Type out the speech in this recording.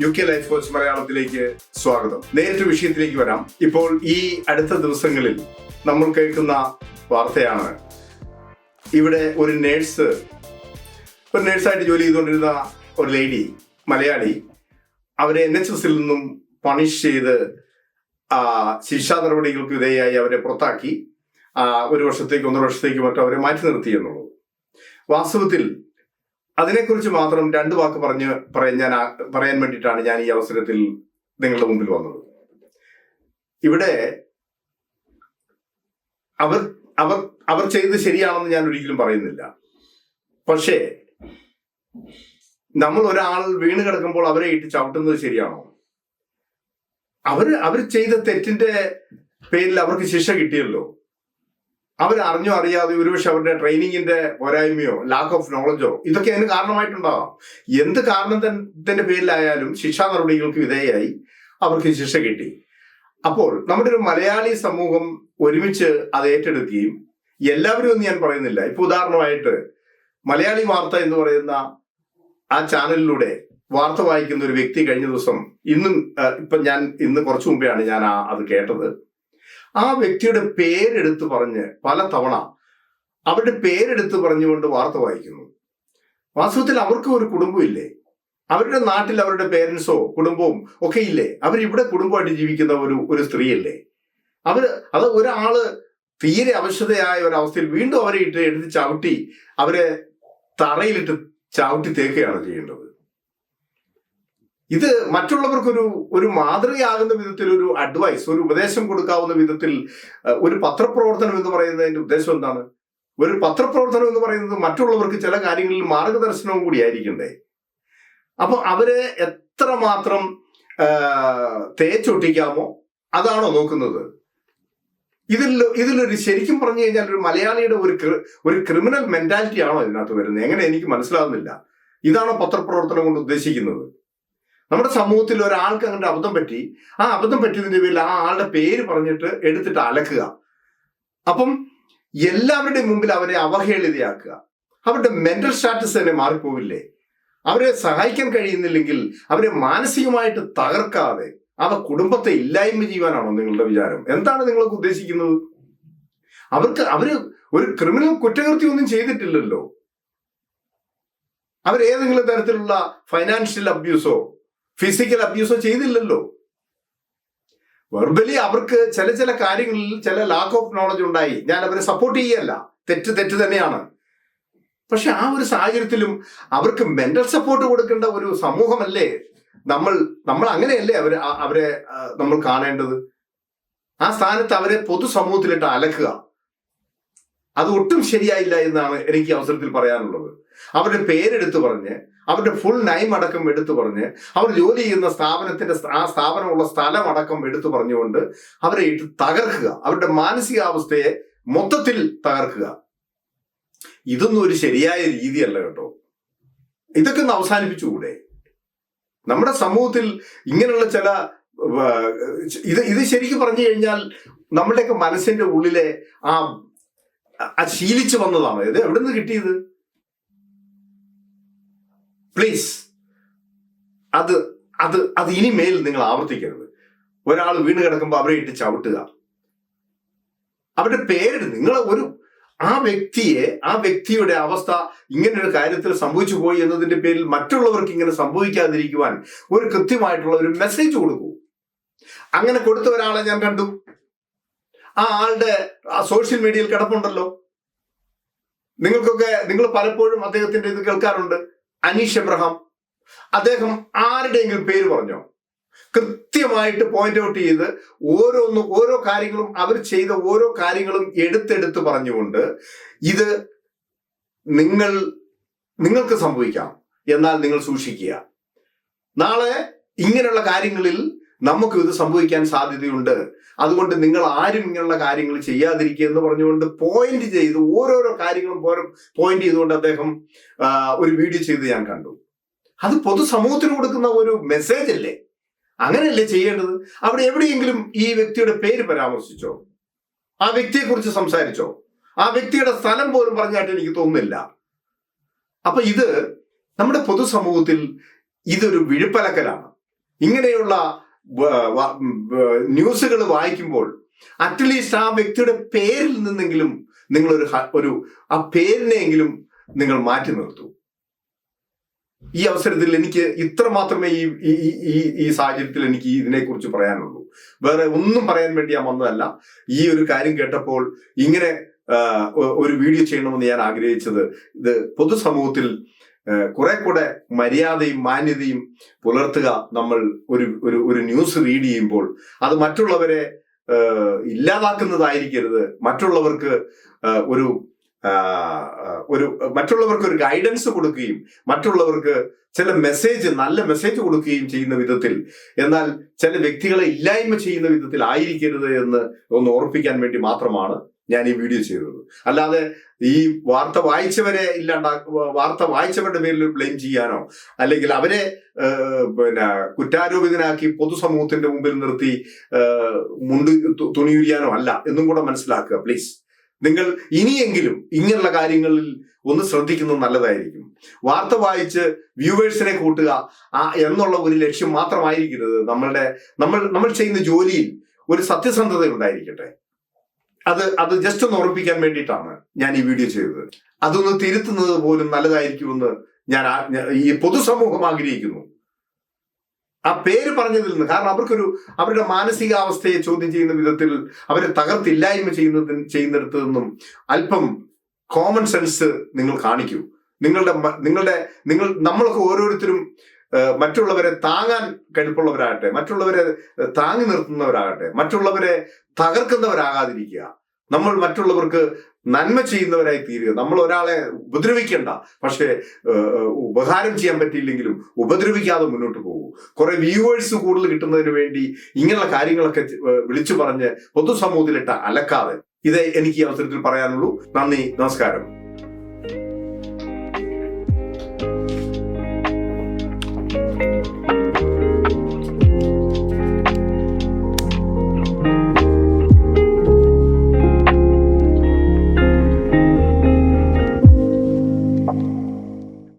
U K life coach മലയാളത്തിലേക്ക് സ്വാഗതം. നേരിട്ട് വിഷയത്തിലേക്ക് വരാം. ഇപ്പോൾ ഈ അടുത്ത ദിവസങ്ങളിൽ നമ്മൾ കേൾക്കുന്ന വാർത്തയാണ്. ഇവിടെ ഒരു നേഴ്സ് ഒരു നേഴ്സായിട്ട് ജോലി ചെയ്തുകൊണ്ടിരുന്ന ഒരു ലേഡി മലയാളി അവരെ എൻ എച്ച് എസിൽ നിന്നും പണിഷ് ചെയ്ത് ശിക്ഷാ നടപടികൾക്ക് വിധേയായി അവരെ പുറത്താക്കി. ഒരു വർഷത്തേക്ക് ഒന്നര വർഷത്തേക്ക് മറ്റോ അവരെ മാറ്റി നിർത്തി എന്നുള്ളത്. വാസ്തവത്തിൽ അതിനെക്കുറിച്ച് മാത്രം രണ്ട് വാക്ക് പറഞ്ഞ് പറയാൻ ഞാൻ പറയാൻ വേണ്ടിയിട്ടാണ് ഞാൻ ഈ അവസരത്തിൽ നിങ്ങളുടെ മുമ്പിൽ വന്നത്. ഇവിടെ അവർ അവർ അവർ ചെയ്തത് ശരിയാണെന്ന് ഞാൻ ഒരിക്കലും പറയുന്നില്ല. പക്ഷേ നമ്മൾ ഒരാൾ വീണ് കിടക്കുമ്പോൾ അവരെ ഇട്ട് ചവിട്ടുന്നത് ശരിയാണോ? അവർ അവർ ചെയ്ത തെറ്റിന്റെ പേരിൽ അവർക്ക് ശിക്ഷ കിട്ടിയല്ലോ. അവർ അറിഞ്ഞോ അറിയാതെ ഒരുപക്ഷെ അവരുടെ ട്രെയിനിങ്ങിന്റെ പോരായ്മയോ ലാക്ക് ഓഫ് നോളജോ ഇതൊക്കെ അതിന് കാരണമായിട്ടുണ്ടാവാം. എന്ത് കാരണത്തിന്റെ പേരിലായാലും ശിക്ഷാ നടപടികൾക്ക് വിധേയായി അവർക്ക് ശിക്ഷ കിട്ടി. അപ്പോൾ നമ്മുടെ ഒരു മലയാളി സമൂഹം ഒരുമിച്ച് അത് ഏറ്റെടുക്കുകയും എല്ലാവരും എന്ന് ഞാൻ പറയുന്നില്ല. ഇപ്പൊ ഉദാഹരണമായിട്ട് മലയാളി വാർത്ത എന്ന് പറയുന്ന ആ ചാനലിലൂടെ വാർത്ത വായിക്കുന്ന ഒരു വ്യക്തി കഴിഞ്ഞ ദിവസം ഇന്നും ഇപ്പൊ ഞാൻ ഇന്ന് കുറച്ചു മുമ്പെയാണ് ഞാൻ ആ അത് കേട്ടത്. ആ വ്യക്തിയുടെ പേരെടുത്ത് പറഞ്ഞ് പല തവണ അവരുടെ പേരെടുത്ത് പറഞ്ഞുകൊണ്ട് വാർത്ത വായിക്കുന്നു. വാസ്തവത്തിൽ അവർക്ക് ഒരു കുടുംബമില്ലേ? അവരുടെ നാട്ടിൽ അവരുടെ പേരൻസോ കുടുംബവും ഒക്കെ ഇല്ലേ? അവരിവിടെ കുടുംബമായിട്ട് ജീവിക്കുന്ന ഒരു ഒരു സ്ത്രീയല്ലേ? അവർ അത് ഒരാൾ തീരെ അവശതയായ ഒരവസ്ഥയിൽ വീണ്ടും അവരെ ഇട്ട് എടുത്ത് ചവിട്ടി അവരെ തറയിലിട്ട് ചവിട്ടി തേക്കുകയാണ് ചെയ്യേണ്ടത്. ഇത് മറ്റുള്ളവർക്കൊരു ഒരു മാതൃകയാകുന്ന വിധത്തിൽ ഒരു അഡ്വൈസ് ഒരു ഉപദേശം കൊടുക്കാവുന്ന വിധത്തിൽ ഒരു പത്രപ്രവർത്തനം എന്ന് പറയുന്നതിന്റെ ഉദ്ദേശം എന്താണ്? ഒരു പത്രപ്രവർത്തനം എന്ന് പറയുന്നത് മറ്റുള്ളവർക്ക് ചില കാര്യങ്ങളിൽ മാർഗദർശനവും കൂടി ആയിരിക്കണ്ടേ? അപ്പൊ അവരെ എത്രമാത്രം മാത്രം തേച്ചൊട്ടിക്കാമോ? അതാണോ നോക്കുന്നത്. ഇതിൽ ഇതിലൊരു ശരിക്കും പറഞ്ഞു കഴിഞ്ഞാൽ ഒരു മലയാളിയുടെ ഒരു ഒരു ക്രിമിനൽ മെന്റാലിറ്റി ആണോ ഇതിനകത്ത് വരുന്നത്? എങ്ങനെ എനിക്ക് മനസ്സിലാവുന്നില്ല. ഇതാണോ പത്രപ്രവർത്തനം കൊണ്ട് ഉദ്ദേശിക്കുന്നത്. നമ്മുടെ സമൂഹത്തിൽ ഒരാൾക്ക് അങ്ങനെ അബദ്ധം പറ്റി ആ അബദ്ധം പറ്റിയതിന്റെ പേരിൽ ആ ആളുടെ പേര് പറഞ്ഞിട്ട് എടുത്തിട്ട് അലക്കുക. അപ്പം എല്ലാവരുടെയും മുമ്പിൽ അവരെ അവഹേളിതയാക്കുക. അവരുടെ മെന്റൽ സ്റ്റാറ്റസ് തന്നെ മാറിപ്പോവില്ലേ? അവരെ സഹായിക്കാൻ കഴിയുന്നില്ലെങ്കിൽ അവരെ മാനസികമായിട്ട് തകർക്കാതെ അവ കുടുംബത്തെ ഇല്ലായ്മ ചെയ്യുവാനാണോ നിങ്ങളുടെ വിചാരം? എന്താണ് നിങ്ങൾക്ക് ഉദ്ദേശിക്കുന്നത്? അവർക്ക് അവർ ഒരു ക്രിമിനൽ കുറ്റകൃത്യം ഒന്നും ചെയ്തിട്ടില്ലല്ലോ. അവർ ഏതെങ്കിലും തരത്തിലുള്ള ഫൈനാൻഷ്യൽ അബ്യൂസോ ഫിസിക്കൽ അബ്യൂസോ ചെയ്തില്ലല്ലോ. വെർബലി അവർക്ക് ചില ചില കാര്യങ്ങളിൽ ചില ലാക്ക് ഓഫ് നോളജ് ഉണ്ടായി. ഞാൻ അവരെ സപ്പോർട്ട് ചെയ്യല്ല. തെറ്റ് തെറ്റ് തന്നെയാണ്. പക്ഷെ ആ ഒരു സാഹചര്യത്തിലും അവർക്ക് മെന്റൽ സപ്പോർട്ട് കൊടുക്കേണ്ട ഒരു സമൂഹമല്ലേ നമ്മൾ നമ്മൾ അങ്ങനെയല്ലേ അവരെ അവരെ നമ്മൾ കാണേണ്ടത്? ആ സ്ഥാനത്ത് അവരെ പൊതുസമൂഹത്തിലിട്ട് അലക്കുക. അത് ഒട്ടും ശരിയായില്ല എന്നാണ് എനിക്ക് അവസരത്തിൽ പറയാനുള്ളത്. അവരുടെ പേരെടുത്ത് പറഞ്ഞ് അവരുടെ ഫുൾ നൈം അടക്കം എടുത്തു പറഞ്ഞ് അവർ ജോലി ചെയ്യുന്ന സ്ഥാപനത്തിന്റെ ആ സ്ഥാപനമുള്ള സ്ഥലം അടക്കം എടുത്തു പറഞ്ഞുകൊണ്ട് അവരെ ഇട്ട് തകർക്കുക. അവരുടെ മാനസികാവസ്ഥയെ മൊത്തത്തിൽ തകർക്കുക. ഇതൊന്നും ഒരു ശരിയായ രീതിയല്ല കേട്ടോ. ഇതൊക്കെ ഒന്ന് അവസാനിപ്പിച്ചുകൂടെ? നമ്മുടെ സമൂഹത്തിൽ ഇങ്ങനെയുള്ള ചില ഇത് ഇത് ശരിക്കും പറഞ്ഞു കഴിഞ്ഞാൽ നമ്മുടെയൊക്കെ മനസ്സിന്റെ ഉള്ളിലെ ആ ശീലിച്ചു വന്നതാണ്? ഇത് എവിടെ നിന്ന് കിട്ടിയത്? പ്ലീസ്. അത് അത് അത് ഇനിമേൽ നിങ്ങൾ ആവർത്തിക്കരുത്. ഒരാൾ വീണ് കിടക്കുമ്പോൾ അവരെ ഇട്ട് ചവിട്ടുക. അവരുടെ പേരെടുത്ത് നിങ്ങൾ ഒരു ആ വ്യക്തിയെ ആ വ്യക്തിയുടെ അവസ്ഥ ഇങ്ങനെ ഒരു കാര്യത്തിൽ സംഭവിച്ചു പോയി എന്നതിന്റെ പേരിൽ മറ്റുള്ളവർക്ക് ഇങ്ങനെ സംഭവിക്കാതിരിക്കുവാൻ ഒരു കൃത്യമായിട്ടുള്ള ഒരു മെസ്സേജ് കൊടുക്കൂ. അങ്ങനെ കൊടുത്ത ഒരാളെ ഞാൻ കണ്ടു. ആ ആളുടെ സോഷ്യൽ മീഡിയയിൽ കിടപ്പുണ്ടല്ലോ. നിങ്ങൾക്കൊക്കെ നിങ്ങൾ പലപ്പോഴും അദ്ദേഹത്തിന്റെ ഇത് കേൾക്കാറുണ്ട്. അനീഷ് എബ്രഹാം അദ്ദേഹം ആരുടെയെങ്കിലും പേര് പറഞ്ഞോ? കൃത്യമായിട്ട് പോയിന്റ് ഔട്ട് ചെയ്ത് ഓരോന്നും ഓരോ കാര്യങ്ങളും അവർ ചെയ്ത ഓരോ കാര്യങ്ങളും എടുത്തെടുത്ത് പറഞ്ഞുകൊണ്ട് ഇത് നിങ്ങൾ നിങ്ങൾക്ക് സംഭവിക്കാം. എന്നാൽ നിങ്ങൾ സൂക്ഷിക്കുക. നാളെ ഇങ്ങനെയുള്ള കാര്യങ്ങളിൽ നമുക്ക് ഇത് സംഭവിക്കാൻ സാധ്യതയുണ്ട്. അതുകൊണ്ട് നിങ്ങൾ ആരും ഇങ്ങനെയുള്ള കാര്യങ്ങൾ ചെയ്യാതിരിക്കുക എന്ന് പറഞ്ഞുകൊണ്ട് പോയിന്റ് ചെയ്ത് ഓരോരോ കാര്യങ്ങളും പോയിന്റ് ചെയ്തുകൊണ്ട് അദ്ദേഹം ഒരു വീഡിയോ ചെയ്ത് ഞാൻ കണ്ടു. അത് പൊതുസമൂഹത്തിന് കൊടുക്കുന്ന ഒരു മെസ്സേജ് അല്ലേ? അങ്ങനെയല്ലേ ചെയ്യേണ്ടത്? അവിടെ എവിടെയെങ്കിലും ഈ വ്യക്തിയുടെ പേര് പരാമർശിച്ചോ? ആ വ്യക്തിയെക്കുറിച്ച് സംസാരിച്ചോ? ആ വ്യക്തിയുടെ സ്ഥലം പോലും പറഞ്ഞായിട്ട് എനിക്ക് തോന്നുന്നില്ല. അപ്പൊ ഇത് നമ്മുടെ പൊതുസമൂഹത്തിൽ ഇതൊരു വിഴുപ്പലക്കലാണ്. ഇങ്ങനെയുള്ള ന്യൂസുകൾ വായിക്കുമ്പോൾ അറ്റ്ലീസ്റ്റ് ആ വ്യക്തിയുടെ പേരിൽ നിന്നെങ്കിലും നിങ്ങളൊരു ഒരു ആ പേരിനെയെങ്കിലും നിങ്ങൾ മാറ്റി നിർത്തു. ഈ അവസരത്തിൽ എനിക്ക് ഇത്ര മാത്രമേ ഈ ഈ- ഈ- സാഹചര്യത്തിൽ എനിക്ക് ഇതിനെക്കുറിച്ച് പറയാനുള്ളൂ. വേറെ ഒന്നും പറയാൻ വേണ്ടി ഞാൻ വന്നതല്ല. ഈ ഒരു കാര്യം കേട്ടപ്പോൾ ഇങ്ങനെ ഒരു വീഡിയോ ചെയ്യണമെന്ന് ഞാൻ ആഗ്രഹിച്ചത് ഇത് പൊതുസമൂഹത്തിൽ കുറെ കൂടെ മര്യാദയും മാന്യതയും പുലർത്തുക നമ്മൾ ഒരു ഒരു ഒരു ന്യൂസ് റീഡ് ചെയ്യുമ്പോൾ അത് മറ്റുള്ളവരെ ഇല്ലാതാക്കുന്നതായിരിക്കരുത്. മറ്റുള്ളവർക്ക് ഒരു ഒരു മറ്റുള്ളവർക്ക് ഒരു ഗൈഡൻസ് കൊടുക്കുകയും മറ്റുള്ളവർക്ക് ചില മെസ്സേജ് നല്ല മെസ്സേജ് കൊടുക്കുകയും ചെയ്യുന്ന വിധത്തിൽ. എന്നാൽ ചില വ്യക്തികളെ ഇല്ലായ്മ ചെയ്യുന്ന വിധത്തിൽ ആയിരിക്കരുത് എന്ന് ഒന്ന് ഓർപ്പിക്കാൻ വേണ്ടി മാത്രമാണ് ഞാൻ ഈ വീഡിയോ ചെയ്തത്. അല്ലാതെ ഈ വാർത്ത വായിച്ചവരെ ഇല്ലാണ്ടാ വാർത്ത വായിച്ചവരുടെ പേരിൽ ബ്ലെയിം ചെയ്യാനോ? അല്ലെങ്കിൽ അവരെ പിന്നെ കുറ്റാരോപിതനാക്കി പൊതുസമൂഹത്തിന്റെ മുമ്പിൽ നിർത്തി മുണ്ട് തുണിയുരിയാനോ അല്ല. എന്നും കൂടെ മനസ്സിലാക്കുക പ്ലീസ് നിങ്ങൾ ഇനിയെങ്കിലും ഇങ്ങനെയുള്ള കാര്യങ്ങളിൽ ഒന്ന് ശ്രദ്ധിക്കുന്നത് നല്ലതായിരിക്കും. വാർത്ത വായിച്ച് വ്യൂവേഴ്സിനെ കൂട്ടുക ആ എന്നുള്ള ഒരു ലക്ഷ്യം മാത്രമായിരിക്കരുത്. നമ്മളുടെ നമ്മൾ നമ്മൾ ചെയ്യുന്ന ജോലിയിൽ ഒരു സത്യസന്ധത ഉണ്ടായിരിക്കട്ടെ അത് അത് ജസ്റ്റ് ഒന്ന് ഉറപ്പിക്കാൻ വേണ്ടിയിട്ടാണ് ഞാൻ ഈ വീഡിയോ ചെയ്തത്. അതൊന്ന് തിരുത്തുന്നത് പോലും നല്ലതായിരിക്കുമെന്ന് ഞാൻ ഈ പൊതുസമൂഹം ആഗ്രഹിക്കുന്നു. ആ പേര് പറഞ്ഞതിൽ നിന്ന് കാരണം അവർക്കൊരു അവരുടെ മാനസികാവസ്ഥയെ ചോദ്യം ചെയ്യുന്ന വിധത്തിൽ അവരെ തകർത്തില്ലായ്മ ചെയ്യുന്നതിൽ ചെയ്യുന്നിടത്ത് നിന്നും അല്പം കോമൺ സെൻസ് നിങ്ങൾ കാണിക്കൂ. നിങ്ങളുടെ നിങ്ങളുടെ നിങ്ങൾ നമ്മളൊക്കെ ഓരോരുത്തരും മറ്റുള്ളവരെ താങ്ങാൻ കഴിപ്പുള്ളവരാകട്ടെ മറ്റുള്ളവരെ താങ്ങി നിർത്തുന്നവരാകട്ടെ മറ്റുള്ളവരെ തകർക്കുന്നവരാകാതിരിക്കുക. നമ്മൾ മറ്റുള്ളവർക്ക് നന്മ ചെയ്യുന്നവരായി തീരുക. നമ്മൾ ഒരാളെ ഉപദ്രവിക്കേണ്ട. പക്ഷേ ഉപകാരം ചെയ്യാൻ പറ്റിയില്ലെങ്കിലും ഉപദ്രവിക്കാതെ മുന്നോട്ട് പോകും. കുറെ വ്യൂവേഴ്സ് കൂടുതൽ കിട്ടുന്നതിന് വേണ്ടി ഇങ്ങനെയുള്ള കാര്യങ്ങളൊക്കെ വിളിച്ചു പറഞ്ഞ് പൊതുസമൂഹത്തിലിട്ട് അലക്കാതെ ഇത് എനിക്ക് ഈ അവസരത്തിൽ പറയാനുള്ളൂ. നന്ദി നമസ്കാരം.